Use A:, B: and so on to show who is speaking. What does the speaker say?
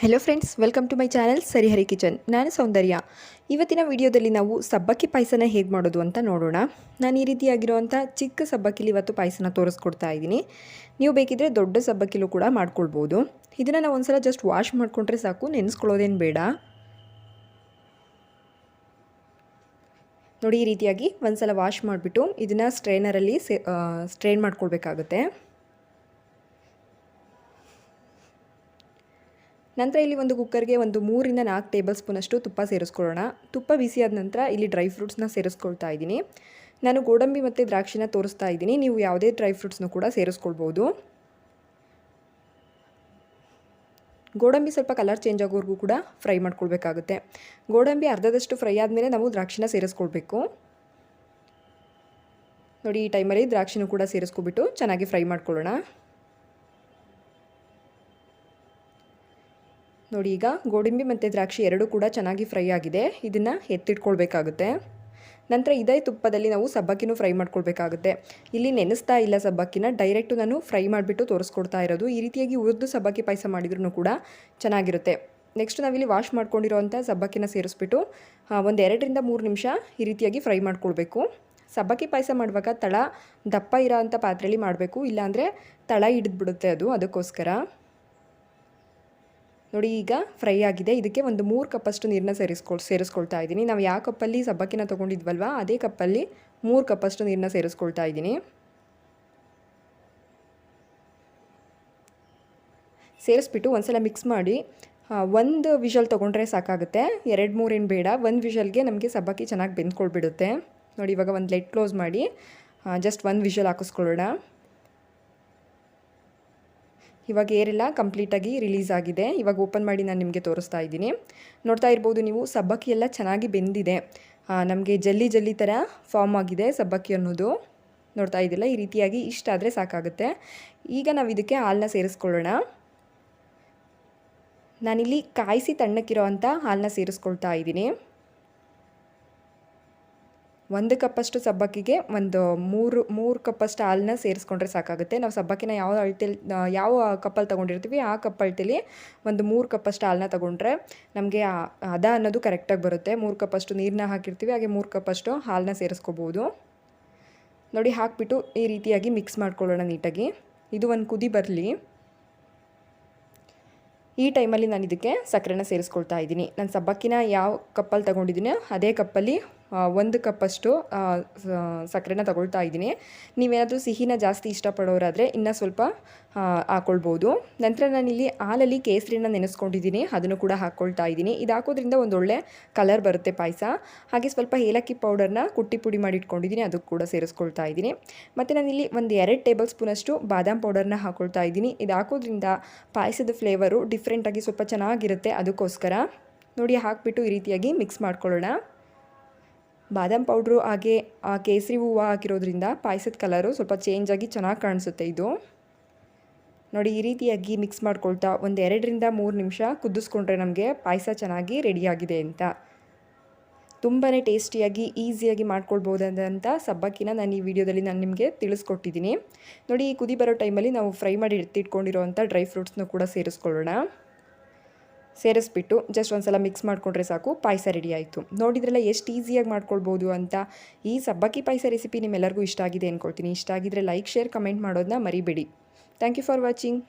A: Hello friends welcome to my channel Sarihari kitchen ನಾನು ಸೌಂದರ್ಯ. ಇವತ್ತಿನ ವಿಡಿಯೋದಲ್ಲಿ ನಾವು ಸಬ್ಬಕ್ಕಿ ಪಾಯಸನ ಹೇಗೆ ಮಾಡೋದು ಅಂತ ನೋಡೋಣ. ನಾನು ಈ ರೀತಿಯಾಗಿರುವಂಥ ಚಿಕ್ಕ ಸಬ್ಬಕ್ಕಿಲಿ ಇವತ್ತು ಪಾಯಸನ ತೋರಿಸ್ಕೊಡ್ತಾ ಇದ್ದೀನಿ. ನೀವು ಬೇಕಿದ್ರೆ ದೊಡ್ಡ ಸಬ್ಬಕ್ಕಿಲೂ ಕೂಡ ಮಾಡ್ಕೊಳ್ಬೋದು. ಇದನ್ನು ನಾವು ಒಂದ್ಸಲ ಜಸ್ಟ್ ವಾಶ್ ಮಾಡಿಕೊಂಡ್ರೆ ಸಾಕು, ನೆನೆಸ್ಕೊಳ್ಳೋದೇನು ಬೇಡ. ನೋಡಿ, ಈ ರೀತಿಯಾಗಿ ಒಂದ್ಸಲ ವಾಶ್ ಮಾಡಿಬಿಟ್ಟು ಇದನ್ನು ಸ್ಟ್ರೈನರಲ್ಲಿ ಸೇ ಸ್ಟ್ರೈನ್ ಮಾಡ್ಕೊಳ್ಬೇಕಾಗುತ್ತೆ. ನಂತರ ಇಲ್ಲಿ ಒಂದು ಕುಕ್ಕರ್ಗೆ ಒಂದು ಮೂರಿಂದ ನಾಲ್ಕು ಟೇಬಲ್ ಸ್ಪೂನಷ್ಟು ತುಪ್ಪ ಸೇರಿಸ್ಕೊಳ್ಳೋಣ. ತುಪ್ಪ ಬಿಸಿ ಆದ ನಂತರ ಇಲ್ಲಿ ಡ್ರೈ ಫ್ರೂಟ್ಸ್ನ ಸೇರಿಸ್ಕೊಳ್ತಾ ಇದ್ದೀನಿ. ನಾನು ಗೋಡಂಬಿ ಮತ್ತು ದ್ರಾಕ್ಷಿನ ತೋರಿಸ್ತಾ ಇದ್ದೀನಿ. ನೀವು ಯಾವುದೇ ಡ್ರೈ ಫ್ರೂಟ್ಸ್ನೂ ಕೂಡ ಸೇರಿಸ್ಕೊಳ್ಬೋದು. ಗೋಡಂಬಿ ಸ್ವಲ್ಪ ಕಲರ್ ಚೇಂಜ್ ಆಗೋವರೆಗೂ ಕೂಡ ಫ್ರೈ ಮಾಡ್ಕೊಳ್ಬೇಕಾಗುತ್ತೆ. ಗೋಡಂಬಿ ಅರ್ಧದಷ್ಟು ಫ್ರೈ ಆದಮೇಲೆ ನಾವು ದ್ರಾಕ್ಷಿನ ಸೇರಿಸ್ಕೊಳ್ಬೇಕು. ನೋಡಿ, ಈ ಟೈಮಲ್ಲಿ ದ್ರಾಕ್ಷಿನೂ ಕೂಡ ಸೇರಿಸ್ಕೊಬಿಟ್ಟು ಚೆನ್ನಾಗಿ ಫ್ರೈ ಮಾಡ್ಕೊಳ್ಳೋಣ. ನೋಡಿ, ಈಗ ಗೋಡಂಬಿ ಮತ್ತು ದ್ರಾಕ್ಷಿ ಎರಡೂ ಕೂಡ ಚೆನ್ನಾಗಿ ಫ್ರೈ ಆಗಿದೆ. ಇದನ್ನು ಎತ್ತಿಟ್ಕೊಳ್ಬೇಕಾಗುತ್ತೆ. ನಂತರ ಇದೇ ತುಪ್ಪದಲ್ಲಿ ನಾವು ಸಬ್ಬಕ್ಕಿನೂ ಫ್ರೈ ಮಾಡ್ಕೊಳ್ಬೇಕಾಗುತ್ತೆ. ಇಲ್ಲಿ ನೆನೆಸ್ತಾ ಇಲ್ಲ ಸಬ್ಬಕ್ಕಿನ. ಡೈರೆಕ್ಟು ನಾನು ಫ್ರೈ ಮಾಡಿಬಿಟ್ಟು ತೋರಿಸ್ಕೊಡ್ತಾ ಇರೋದು. ಈ ರೀತಿಯಾಗಿ ಉರಿದು ಸಬ್ಬಕ್ಕಿ ಪಾಯಸ ಮಾಡಿದ್ರೂ ಕೂಡ ಚೆನ್ನಾಗಿರುತ್ತೆ. ನೆಕ್ಸ್ಟ್ ನಾವಿಲ್ಲಿ ವಾಶ್ ಮಾಡ್ಕೊಂಡಿರೋವಂಥ ಸಬ್ಬಕ್ಕಿನ ಸೇರಿಸ್ಬಿಟ್ಟು ಒಂದು ಎರಡರಿಂದ ಮೂರು ನಿಮಿಷ ಈ ರೀತಿಯಾಗಿ ಫ್ರೈ ಮಾಡ್ಕೊಳ್ಬೇಕು. ಸಬ್ಬಕ್ಕಿ ಪಾಯಸ ಮಾಡುವಾಗ ತಳ ದಪ್ಪ ಇರೋ ಅಂಥ ಪಾತ್ರೆಯಲ್ಲಿ ಮಾಡಬೇಕು. ಇಲ್ಲಾಂದರೆ ತಳ ಹಿಡಿದ್ಬಿಡುತ್ತೆ ಅದು ಅದಕ್ಕೋಸ್ಕರ. ನೋಡಿ, ಈಗ ಫ್ರೈ ಆಗಿದೆ. ಇದಕ್ಕೆ ಒಂದು ಮೂರು ಕಪ್ಪಷ್ಟು ನೀರನ್ನ ಸೇರಿಸ್ಕೊಳ್, ಸೇರಿಸ್ಕೊಳ್ತಾ ಇದ್ದೀನಿ. ನಾವು ಯಾವ ಕಪ್ಪಲ್ಲಿ ಸಬ್ಬಕ್ಕಿನ ತೊಗೊಂಡಿದ್ವಲ್ವ, ಅದೇ ಕಪ್ಪಲ್ಲಿ ಮೂರು ಕಪ್ಪಷ್ಟು ನೀರನ್ನ ಸೇರಿಸ್ಕೊಳ್ತಾ ಇದ್ದೀನಿ. ಸೇರಿಸ್ಬಿಟ್ಟು ಒಂದ್ಸಲ ಮಿಕ್ಸ್ ಮಾಡಿ ಒಂದು ವಿಷಲ್ ತೊಗೊಂಡ್ರೆ ಸಾಕಾಗುತ್ತೆ. ಎರಡು ಮೂರೇನು ಬೇಡ. ಒಂದು ವಿಷಲ್ಗೆ ನಮಗೆ ಸಬ್ಬಕ್ಕಿ ಚೆನ್ನಾಗಿ ಬೆಂದ್ಕೊಳ್ಬಿಡುತ್ತೆ. ನೋಡಿ, ಇವಾಗ ಒಂದು ಲೆಟ್ ಕ್ಲೋಸ್ ಮಾಡಿ ಜಸ್ಟ್ ಒಂದು ವಿಷಲ್ ಹಾಕಿಸ್ಕೊಳ್ಳೋಣ. ಇವಾಗ ಏರೆಲ್ಲ ಕಂಪ್ಲೀಟಾಗಿ ರಿಲೀಸ್ ಆಗಿದೆ. ಇವಾಗ ಓಪನ್ ಮಾಡಿ ನಾನು ನಿಮಗೆ ತೋರಿಸ್ತಾ ಇದ್ದೀನಿ. ನೋಡ್ತಾ ಇರ್ಬೋದು ನೀವು ಸಬ್ಬಕ್ಕಿ ಎಲ್ಲ ಚೆನ್ನಾಗಿ ಬೆಂದಿದೆ. ನಮಗೆ ಜಲ್ಲಿ ಜಲ್ಲಿ ಥರ ಫಾರ್ಮ್ ಆಗಿದೆ ಸಬ್ಬಕ್ಕಿ ಅನ್ನೋದು. ನೋಡ್ತಾ ಇದ್ದಿಲ್ಲ, ಈ ರೀತಿಯಾಗಿ ಇಷ್ಟ ಆದರೆ ಸಾಕಾಗುತ್ತೆ. ಈಗ ನಾವು ಇದಕ್ಕೆ ಹಾಲನ್ನ ಸೇರಿಸ್ಕೊಳ್ಳೋಣ. ನಾನಿಲ್ಲಿ ಕಾಯಿಸಿ ತಣ್ಣಕ್ಕಿರೋ ಅಂಥ ಹಾಲನ್ನ ಸೇರಿಸ್ಕೊಳ್ತಾ ಇದ್ದೀನಿ. ಒಂದು ಕಪ್ಪಷ್ಟು ಸಬ್ಬಕ್ಕಿಗೆ ಒಂದು ಮೂರು ಮೂರು ಕಪ್ಪಷ್ಟು ಹಾಲನ್ನ ಸೇರಿಸ್ಕೊಂಡ್ರೆ ಸಾಕಾಗುತ್ತೆ. ನಾವು ಸಬ್ಬಕ್ಕಿನ ಯಾವ ಅಳತೆಲಿ ಯಾವ ಕಪ್ಪಲ್ಲಿ ತೊಗೊಂಡಿರ್ತೀವಿ, ಆ ಕಪ್ ಅಳ್ತಿಲಿ ಒಂದು ಮೂರು ಕಪ್ಪಷ್ಟು ಹಾಲನ್ನ ತೊಗೊಂಡ್ರೆ ನಮಗೆ ಅದ ಅನ್ನೋದು ಕರೆಕ್ಟಾಗಿ ಬರುತ್ತೆ. ಮೂರು ಕಪ್ಪಷ್ಟು ನೀರನ್ನ ಹಾಕಿರ್ತೀವಿ, ಹಾಗೆ ಮೂರು ಕಪ್ಪಷ್ಟು ಹಾಲನ್ನ ಸೇರಿಸ್ಕೋಬೋದು. ನೋಡಿ, ಹಾಕಿಬಿಟ್ಟು ಈ ರೀತಿಯಾಗಿ ಮಿಕ್ಸ್ ಮಾಡ್ಕೊಳ್ಳೋಣ ನೀಟಾಗಿ. ಇದು ಒಂದು ಕುದಿ ಬರಲಿ. ಈ ಟೈಮಲ್ಲಿ ನಾನು ಇದಕ್ಕೆ ಸಕ್ಕರೆನ ಸೇರಿಸ್ಕೊಳ್ತಾ ಇದ್ದೀನಿ. ನಾನು ಸಬ್ಬಕ್ಕಿನ ಯಾವ ಕಪ್ಪಲ್ಲಿ ತೊಗೊಂಡಿದ್ದೀನಿ ಅದೇ ಕಪ್ಪಲ್ಲಿ ಒಂದು ಕಪ್ಪಷ್ಟು ಸಕ್ಕರೆನ ತಗೊಳ್ತಾ ಇದ್ದೀನಿ. ನೀವೇನಾದರೂ ಸಿಹಿನ ಜಾಸ್ತಿ ಇಷ್ಟಪಡೋರಾದರೆ ಇನ್ನೂ ಸ್ವಲ್ಪ ಹಾಕ್ಕೊಳ್ಬೋದು ನಂತರ ನಾನಿಲ್ಲಿ ಹಾಲಲ್ಲಿ ಕೇಸರಿನ ನೆನೆಸ್ಕೊಂಡಿದ್ದೀನಿ. ಅದನ್ನು ಕೂಡ ಹಾಕ್ಕೊಳ್ತಾ ಇದ್ದೀನಿ. ಇದು ಹಾಕೋದ್ರಿಂದ ಒಂದೊಳ್ಳೆ ಕಲರ್ ಬರುತ್ತೆ ಪಾಯಸ. ಹಾಗೆ ಸ್ವಲ್ಪ ಏಲಕ್ಕಿ ಪೌಡರ್ನ ಕುಟ್ಟಿ ಪುಡಿ ಮಾಡಿ ಇಟ್ಕೊಂಡಿದ್ದೀನಿ. ಅದಕ್ಕೆ ಕೂಡ ಸೇರಿಸ್ಕೊಳ್ತಾ ಇದ್ದೀನಿ. ಮತ್ತು ನಾನಿಲ್ಲಿ ಒಂದು ಎರಡು ಟೇಬಲ್ ಸ್ಪೂನಷ್ಟು ಬಾದಾಮ್ ಪೌಡರ್ನ ಹಾಕ್ಕೊಳ್ತಾ ಇದ್ದೀನಿ. ಇದು ಹಾಕೋದ್ರಿಂದ ಪಾಯಸದ ಫ್ಲೇವರು ಡಿಫ್ರೆಂಟಾಗಿ ಸ್ವಲ್ಪ ಚೆನ್ನಾಗಿರುತ್ತೆ. ಅದಕ್ಕೋಸ್ಕರ ನೋಡಿ ಹಾಕಿಬಿಟ್ಟು ಈ ರೀತಿಯಾಗಿ ಮಿಕ್ಸ್ ಮಾಡ್ಕೊಳ್ಳೋಣ. ಬಾದಾಮ್ ಪೌಡ್ರು ಹಾಗೆ, ಆ ಕೇಸರಿ ಹೂವು ಹಾಕಿರೋದ್ರಿಂದ ಪಾಯಸದ ಕಲರು ಸ್ವಲ್ಪ ಚೇಂಜ್ ಆಗಿ ಚೆನ್ನಾಗಿ ಕಾಣಿಸುತ್ತೆ ಇದು. ನೋಡಿ, ಈ ರೀತಿಯಾಗಿ ಮಿಕ್ಸ್ ಮಾಡ್ಕೊಳ್ತಾ ಒಂದು ಎರಡರಿಂದ ಮೂರು ನಿಮಿಷ ಕುದಿಸ್ಕೊಂಡ್ರೆ ನಮಗೆ ಪಾಯಸ ಚೆನ್ನಾಗಿ ರೆಡಿಯಾಗಿದೆ ಅಂತ. ತುಂಬಾ ಟೇಸ್ಟಿಯಾಗಿ, ಈಸಿಯಾಗಿ ಮಾಡ್ಕೊಳ್ಬೋದಂತ ಸಬ್ಬಕ್ಕಿನ ನಾನು ಈ ವಿಡಿಯೋದಲ್ಲಿ ನಾನು ನಿಮಗೆ ತಿಳಿಸ್ಕೊಟ್ಟಿದ್ದೀನಿ. ನೋಡಿ, ಈ ಕುದಿ ಬರೋ ಟೈಮಲ್ಲಿ ನಾವು ಫ್ರೈ ಮಾಡಿ ಎತ್ತಿಟ್ಕೊಂಡಿರೋವಂಥ ಡ್ರೈ ಫ್ರೂಟ್ಸ್ನೂ ಕೂಡ ಸೇರಿಸ್ಕೊಳ್ಳೋಣ. ಸೇರಿಸ್ಬಿಟ್ಟು ಜಸ್ಟ್ ಒಂದು ಸಲ ಮಿಕ್ಸ್ ಮಾಡಿಕೊಂಡ್ರೆ ಸಾಕು, ಪಾಯಸ ರೆಡಿ ಆಯಿತು. ನೋಡಿದ್ರಲ್ಲ ಎಷ್ಟು ಈಸಿಯಾಗಿ ಮಾಡ್ಕೊಳ್ಬೋದು ಅಂತ? ಈ ಸಬ್ಬಕ್ಕಿ ಪಾಯಸ ರೆಸಿಪಿ ನಿಮ್ಮೆಲ್ಲರಿಗೂ ಇಷ್ಟ ಆಗಿದೆ ಅಂದ್ಕೊಳ್ತೀನಿ ಇಷ್ಟ ಆಗಿದ್ರೆ ಲೈಕ್ ಶೇರ್ ಕಮೆಂಟ್ ಮಾಡೋದನ್ನ ಮರಿಬೇಡಿ. Thank you for watching